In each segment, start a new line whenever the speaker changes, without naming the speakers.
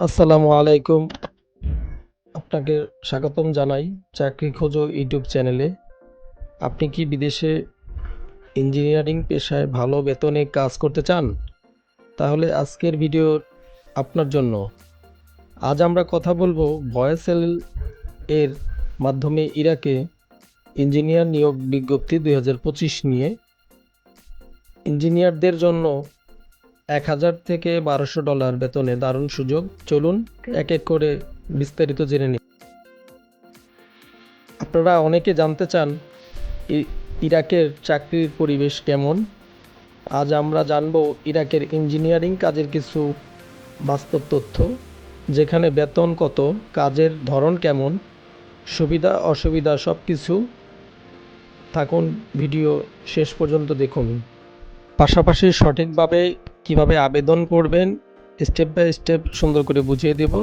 আসসালামু আলাইকুম। আপনাকে স্বাগতম জানাই চাকরি খোঁজো ইউটিউব চ্যানেলে। আপনি কি বিদেশে ইঞ্জিনিয়ারিং পেশায় ভালো বেতনে কাজ করতে চান? তাহলে আজকের ভিডিও আপনার জন্য। আজ আমরা কথা বলব ভয়েসেল এর মাধ্যমে ইরাকে ইঞ্জিনিয়ার নিয়োগ বিজ্ঞপ্তি দু হাজার পঁচিশ নিয়ে। ইঞ্জিনিয়ারদের জন্য এক হাজার থেকে বারোশো ডলার বেতনে দারুণ সুযোগ। চলুন এক এক করে বিস্তারিত জেনে নিন আপনারা অনেকে জানতে চান ইরাকের চাকরির পরিবেশ কেমন? আজ আমরা জানব ইরাকের ইঞ্জিনিয়ারিং কাজের কিছু বাস্তব তথ্য, যেখানে বেতন কত, কাজের ধরন কেমন, সুবিধা, অসুবিধা সব কিছু থাকুন, ভিডিও শেষ পর্যন্ত দেখুন। পাশাপাশি সঠিকভাবে কীভাবে আবেদন করবেন স্টেপ বাই স্টেপ সুন্দর করে বুঝিয়ে দেব।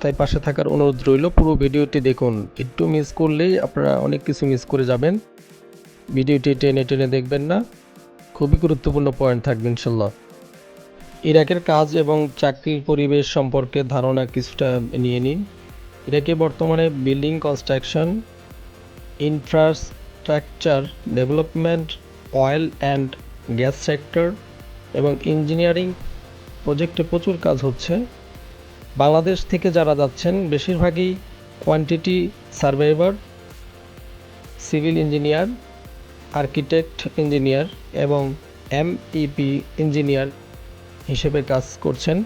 তাই পাশে থাকার অনুরোধ রইল, পুরো ভিডিওটি দেখুন। একটু মিস করলেই আপনারা অনেক কিছু মিস করে যাবেন। ভিডিওটি টেনে টেনে দেখবেন না। খুবই গুরুত্বপূর্ণ পয়েন্ট থাকবে, ইনশাল্লাহ। ইরাকের কাজ এবং চাকরির পরিবেশ সম্পর্কে ধারণা কিছুটা নিয়ে নিন। ইরাকে বর্তমানে building construction infrastructure development oil and gas sector এবং ইঞ্জিনিয়ারিং প্রজেক্টে প্রচুর কাজ হচ্ছে। বাংলাদেশ থেকে যারা যাচ্ছেন, বেশিরভাগই quantity surveyor civil engineer architect engineer এবং এমইপি ইঞ্জিনিয়ার হিসেবে কাজ করছেন।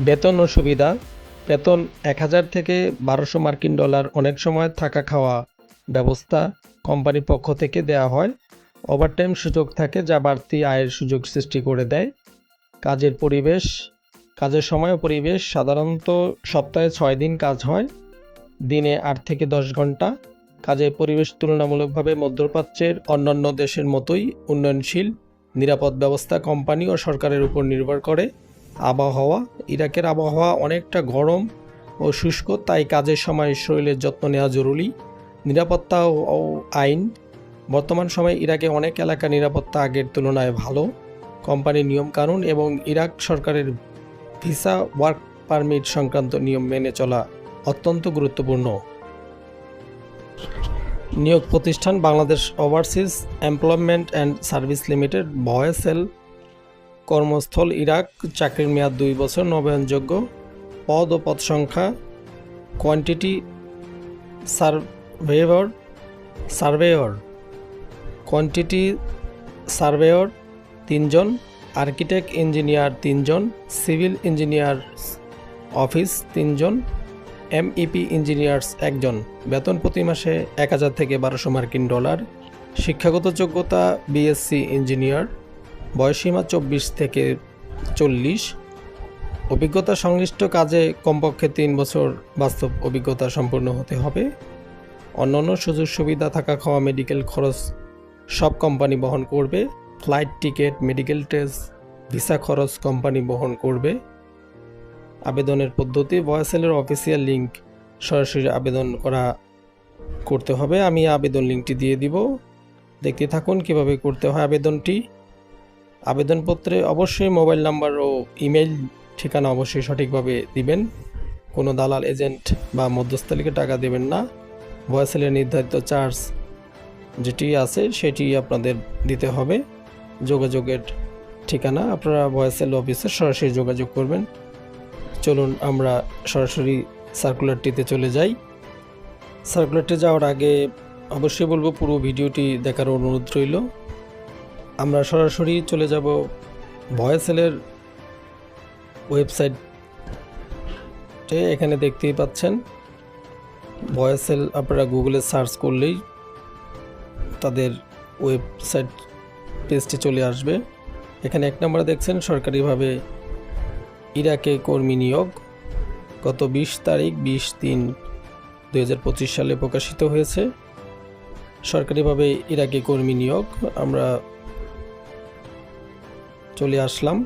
বেতন ও সুবিধা, বেতন এক হাজার থেকে বারোশো মার্কিন ডলার অনেক সময় থাকা খাওয়া ব্যবস্থা কোম্পানির পক্ষ থেকে দেওয়া হয়। ওভারটাইম সুযোগ থাকে যা বাড়তি আয়ের সুযোগ সৃষ্টি করে দেয়। কাজের পরিবেশ, কাজের সময় পরিবেশ সাধারণত সপ্তাহে ছয় দিন কাজ হয়, দিনে আট থেকে দশ ঘণ্টা। কাজের পরিবেশ তুলনামূলকভাবে মধ্যপ্রাচ্যের অন্যান্য দেশের মতোই উন্নয়নশীল, নিরাপদ ব্যবস্থা কোম্পানি ও সরকারের উপর নির্ভর করে। আবহাওয়া, ইরাকের আবহাওয়া অনেকটা গরম ও শুষ্ক, তাই কাজের সময় শরীরের যত্ন নেওয়া জরুরি। নিরাপত্তা ও আইন বর্তমান সময়ে ইরাকে অনেক এলাকা নিরাপত্তা আগের তুলনায় ভালো। কোম্পানির নিয়মকানুন এবং ইরাক সরকারের ভিসা ওয়ার্ক পারমিট সংক্রান্ত নিয়ম মেনে চলা অত্যন্ত গুরুত্বপূর্ণ। নিয়োগ প্রতিষ্ঠান Bangladesh overseas employment and service limited BOESL কর্মস্থল ইরাক, চাকরির মেয়াদ দুই বছর, নবায়নযোগ্য, পদ ও পদ সংখ্যা quantity surveyor surveyor quantity surveyor তিনজন, আর্কিটেক্ট ইঞ্জিনিয়ার তিনজন, সিভিল ইঞ্জিনিয়ার অফিস তিনজন, এমইপি ইঞ্জিনিয়ার্স একজন। বেতন প্রতি মাসে এক হাজার থেকে বারোশো মার্কিন ডলার। শিক্ষাগত যোগ্যতা বিএসসি ইঞ্জিনিয়ার বয়সীমা চব্বিশ থেকে চল্লিশ। অভিজ্ঞতা সংশ্লিষ্ট কাজে কমপক্ষে তিন বছর বাস্তব অভিজ্ঞতা সম্পূর্ণ হতে হবে। অন্যান্য সুযোগ সুবিধা থাকা খাওয়া, মেডিকেল খরচ সব কোম্পানি বহন করবে, flight ticket, medical test, visa খরচ কোম্পানি বহন করবে। আবেদনের পদ্ধতি, ভয়েসেলের অফিসিয়াল লিংক সরাসরি আবেদন করা করতে হবে। আমি আবেদন লিঙ্কটি দিয়ে দিব। দেখতে থাকুন কীভাবে করতে হয় আবেদনটি। আবেদনপত্রে অবশ্যই মোবাইল নাম্বার ও ইমেল ঠিকানা অবশ্যই সঠিকভাবে দিবেন। কোনো দালাল, এজেন্ট বা মধ্যস্থলিকে টাকা দেবেন না। ভয়েসেলের নির্ধারিত চার্জ যেটি আছে সেটি আপনাদের দিতে হবে। যোগাযোগের ঠিকানা, আপনারা ভয়েসেল অফিসে সরাসরি যোগাযোগ করবেন। চলুন, আমরা সরাসরি সার্কুলারটিতে চলে যাই। সার্কুলারটি যাওয়ার আগে অবশ্যই বলব, পুরো ভিডিওটি দেখার অনুরোধ রইল। আমরা সরাসরি চলে যাব ভয়েসেলের ওয়েবসাইটে এখানে দেখতেই পাচ্ছেন, ভয়েসেল আপনারা গুগলে সার্চ করলেই তাদের ওয়েবসাইট পেজটি চলে আসবে। এখানে এক নম্বরে দেখছেন, সরকারিভাবে ইরাকে কর্মী নিয়োগ। গত বিশ তারিখ, বিশ তিন দুই সালে প্রকাশিত হয়েছে। সরকারিভাবে ইরাকে কর্মী নিয়োগ। আমরা চলে আসলাম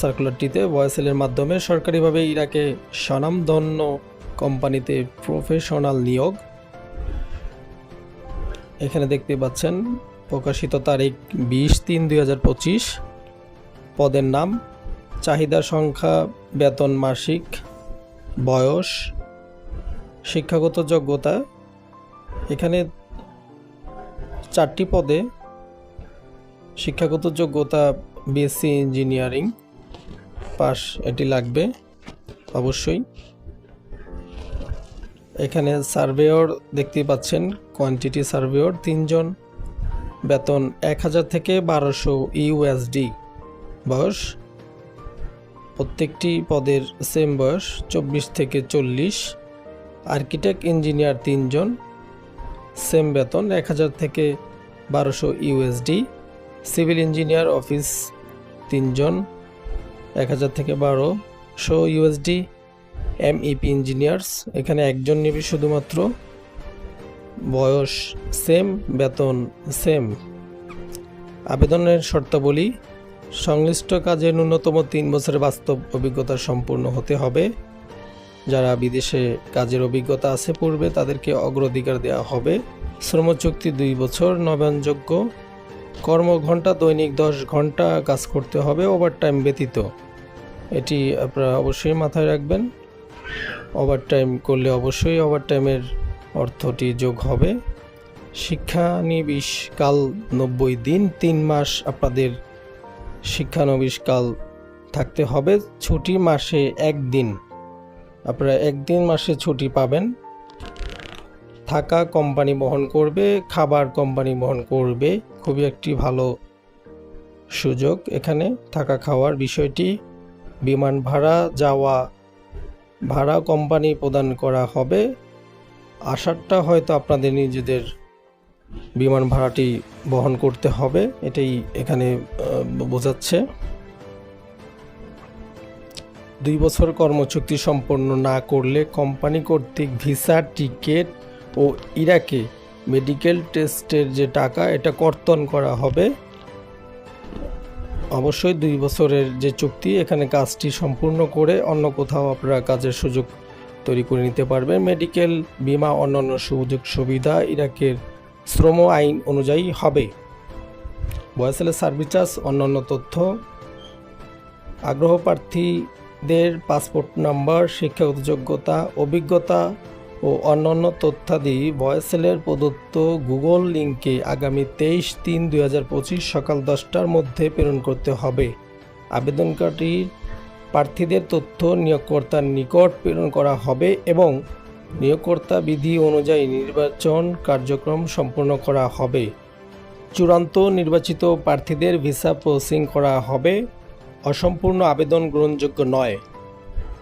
সার্কুলারটিতে। ভয়েসেলের মাধ্যমে সরকারিভাবে ইরাকে স্বনামধন্য কোম্পানিতে প্রফেশনাল নিয়োগ। এখানে দেখতে পাচ্ছেন, প্রকাশিত তারিখ বিশ তিন দুই পদের নাম চাহিদা সংখ্যা, বেতন মাসিক, বয়স, শিক্ষাগত যোগ্যতা। এখানে চারটি পদে শিক্ষাগত যোগ্যতা, বিএসসি ইঞ্জিনিয়ারিং পাস এটি লাগবে, অবশ্যই। এখানে সার্ভেয়র দেখতে পাচ্ছেন কোয়ান্টিটি সার্ভেয়র, তিনজন। বেতন এক হাজার থেকে বারোশো ইউএসডি বয়স। প্রত্যেকটি পদের সেম বয়স, চব্বিশ থেকে চল্লিশ। আর্কিটেক্ট ইঞ্জিনিয়ার তিনজন। সেম বেতন এক হাজার থেকে বারোশো ইউএসডি। সিভিল ইঞ্জিনিয়ার অফিস তিনজন। এক হাজার থেকে বারোশো ইউএসডি। এমইপি ইঞ্জিনিয়ার্স এখানে একজন নেবে শুধুমাত্র। বয়স সেম বেতন সেম আবেদনের শর্তাবলী, সংশ্লিষ্ট কাজে ন্যূনতম তিন বছরের বাস্তব অভিজ্ঞতা সম্পূর্ণ হতে হবে। যারা বিদেশে কাজের অভিজ্ঞতা আছে পূর্বে, তাদেরকে অগ্রাধিকার দেওয়া হবে। শ্রমচুক্তি দুই বছর নবায়নযোগ্য কর্মঘণ্টা দৈনিক দশ ঘণ্টা কাজ করতে হবে ওভারটাইম ব্যতীত। এটি আপনারা অবশ্যই মাথায় রাখবেন। ওভারটাইম করলে অবশ্যই ওভারটাইমের অর্থটি যোগ হবে। শিক্ষানবিশ কাল নব্বই দিন, তিন মাস আপনাদের শিক্ষানবিশ কাল থাকতে হবে। ছুটি মাসে একদিন আপনারা একদিন মাসে ছুটি পাবেন। থাকা কোম্পানি বহন করবে, খাবার কোম্পানি বহন করবে। খুবই একটি ভালো সুযোগ এখানে থাকা খাওয়ার বিষয়টি। বিমান ভাড়া যাওয়া ভাড়া কোম্পানি প্রদান করা হবে। আসারটা হয়তো আপনাদের নিজেদের বিমান ভাড়াটি বহন করতে হবে, এটাই এখানে বোঝাচ্ছে। দুই বছর কর্মচুক্তি সম্পন্ন না করলে কোম্পানি কর্তৃক ভিসা, টিকিট ও ইরাকে মেডিকেল টেস্টের যে টাকা, এটা কর্তন করা হবে। অবশ্যই দুই বছরের যে চুক্তি, এখানে কাজটি সম্পূর্ণ করে অন্য কোথাও আপনারা কাজের সুযোগ তৈরি করে নিতে পারবেন। মেডিকেল, বিমা, অন্যান্য সুযোগ সুবিধা ইরাকের শ্রম আইন অনুযায়ী হবে। বয়সেলের সার্ভিস চার্জ অন্যান্য তথ্য। আগ্রহ প্রার্থীদের পাসপোর্ট নাম্বার, শিক্ষাগত যোগ্যতা, অভিজ্ঞতা ও অন্যান্য তথ্যাদি ভয়েসেলের প্রদত্ত গুগল লিঙ্কে আগামী তেইশ তিন দুই সকাল দশটার মধ্যে প্রেরণ করতে হবে। আবেদনকারীর প্রার্থীদের তথ্য নিয়োগকর্তার নিকট প্রেরণ করা হবে এবং নিয়োগকর্তা বিধি অনুযায়ী নির্বাচন কার্যক্রম সম্পন্ন করা হবে। চূড়ান্ত নির্বাচিত প্রার্থীদের ভিসা প্রসেসিং করা হবে। অসম্পূর্ণ আবেদন গ্রহণযোগ্য নয়।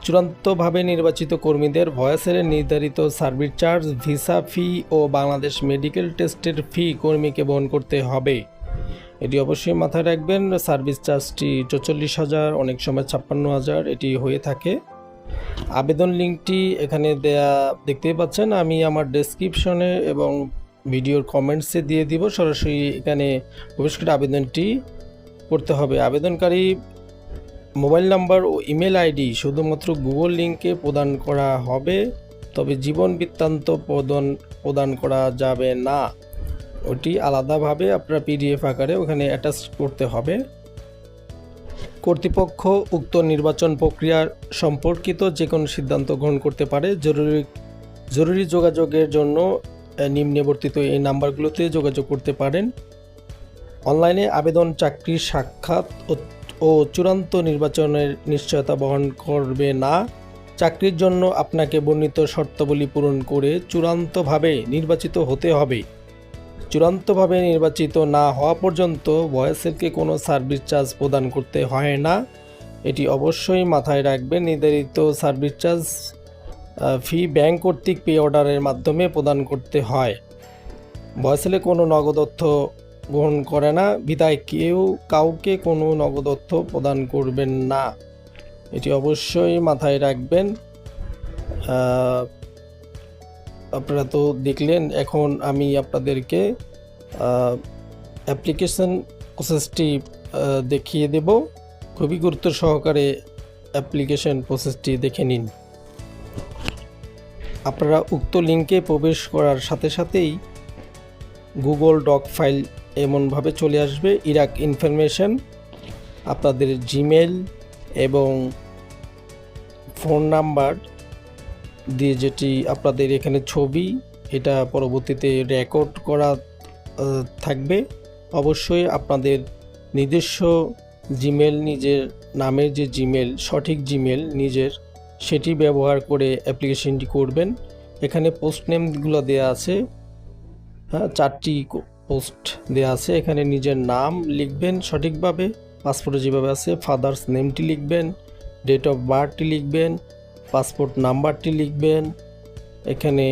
চূড়ান্তভাবে নির্বাচিত কর্মীদের ভয়েসের নির্ধারিত সার্ভিস চার্জ, ভিসা ফি ও বাংলাদেশ মেডিকেল টেস্টের ফি কর্মীকে বহন করতে হবে। এটি অবশ্যই মাথায় রাখবেন, সার্ভিস চার্জটি চৌচল্লিশ হাজার, অনেক সময় ছাপ্পান্ন হাজার, এটি হয়ে থাকে। আবেদন লিঙ্কটি এখানে দেয়া দেখতেই পাচ্ছেন, আমি আমার ডেসক্রিপশনে এবং ভিডিওর কমেন্টসে দিয়ে দিব। সরাসরি এখানে প্রবেশ করে আবেদনটি করতে হবে। আবেদনকারী মোবাইল নাম্বার ও ইমেল আইডি শুধুমাত্র গুগল লিঙ্কে প্রদান করা হবে, তবে জীবন বৃত্তান্ত প্রদান প্রদান করা যাবে না। ওটি আলাদাভাবে আপনার পিডিএফ আকারে ওখানে অ্যাটাচ করতে হবে। কর্তৃপক্ষ উক্ত নির্বাচন প্রক্রিয়া সম্পর্কিত যে কোনো সিদ্ধান্ত গ্রহণ করতে পারে। জরুরি জরুরি যোগাযোগের জন্য নিম্নবর্তিত এই নাম্বারগুলোতে যোগাযোগ করতে পারেন। অনলাইনে আবেদন চাকরির সাক্ষাৎ ও- চূড়ান্ত নির্বাচনের নিশ্চয়তা বহন করবে না। চাকরির জন্য আপনাকে বর্ণিত শর্তাবলী পূরণ করে চূড়ান্তভাবে নির্বাচিত হতে হবে। চূড়ান্তভাবে নির্বাচিত না হওয়া পর্যন্ত ভয়েসেলকে কোনো সার্ভিস চার্জ প্রদান করতে হয় না। এটি অবশ্যই মাথায় রাখবেন, নির্ধারিত সার্ভিস চার্জ ফি ব্যাংক কর্তৃক পে অর্ডারের মাধ্যমে প্রদান করতে হয়। ভয়েসেলে কোনো নগদ অর্থ গ্রহণ করে না। বিদায় কেউ কাউকে কোনো নগদ অর্থ প্রদান করবেন না। এটি অবশ্যই মাথায় রাখবেন। আপনারা তো দেখলেন, এখন আমি আপনাদেরকে অ্যাপ্লিকেশন প্রসেসটি দেখিয়ে দেব। খুবই গুরুত্ব সহকারে অ্যাপ্লিকেশন প্রসেসটি দেখে নিন। আপনারা উক্ত লিঙ্কে প্রবেশ করার সাথে সাথেই গুগল ডক ফাইল এমনভাবে চলে আসবে। ইরাক ইনফরমেশন আপনাদের জিমেল এবং ফোন নাম্বার দিয়ে যেটি আপনাদের এখানে ছবি, এটা পরবর্তীতে রেকর্ড করা থাকবে। অবশ্যই আপনাদের নিজস্ব জিমেল নিজের নামের যে জিমেল সঠিক জিমেল নিজের, সেটি ব্যবহার করে অ্যাপ্লিকেশনটি করবেন। এখানে পোস্ট নেমগুলো দেওয়া আছে। হ্যাঁ চারটি পোস্ট দেওয়া আছে, এখানে নিজের নাম লিখবেন সঠিকভাবে, পাসপোর্টে যেভাবে আছে ফাদার্স নেমটি লিখবেন ডেট অফ বার্থটি লিখবেন পাসপোর্ট নাম্বারটি লিখবেন, এখানে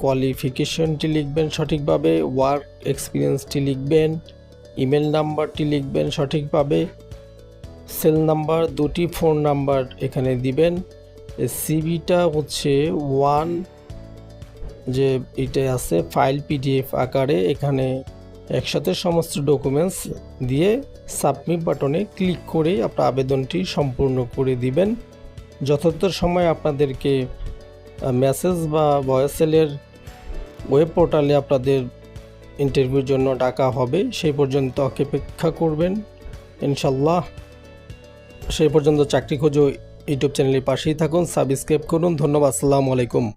কোয়ালিফিকেশনটি লিখবেন সঠিকভাবে ওয়ার্ক এক্সপিরিয়েন্সটি লিখবেন ইমেল নাম্বারটি লিখবেন সঠিকভাবে সেল নাম্বার দুটি ফোন নাম্বার এখানে দিবেন সিবিটা হচ্ছে ওয়ান যে এটা আছে ফাইল পিডিএফ আকারে, এখানে একসাথে সমস্ত ডকুমেন্টস দিয়ে সাবমিট বাটনে ক্লিক করে আপনার আবেদনটি সম্পূর্ণ করে দিবেন। যথার্থ সময় আপনাদেরকে মেসেজ বা ভয়েসেলের ওয়েব পোর্টালে আপনাদের ইন্টারভিউর জন্য ডাকা হবে, সেই পর্যন্ত অপেক্ষা করবেন। ইনশাল্লাহ সেই পর্যন্ত চাকরি খোঁজো ইউটিউব চ্যানেলের পাশেই থাকুন সাবস্ক্রাইব করুন। ধন্যবাদ, আসসালামু আলাইকুম।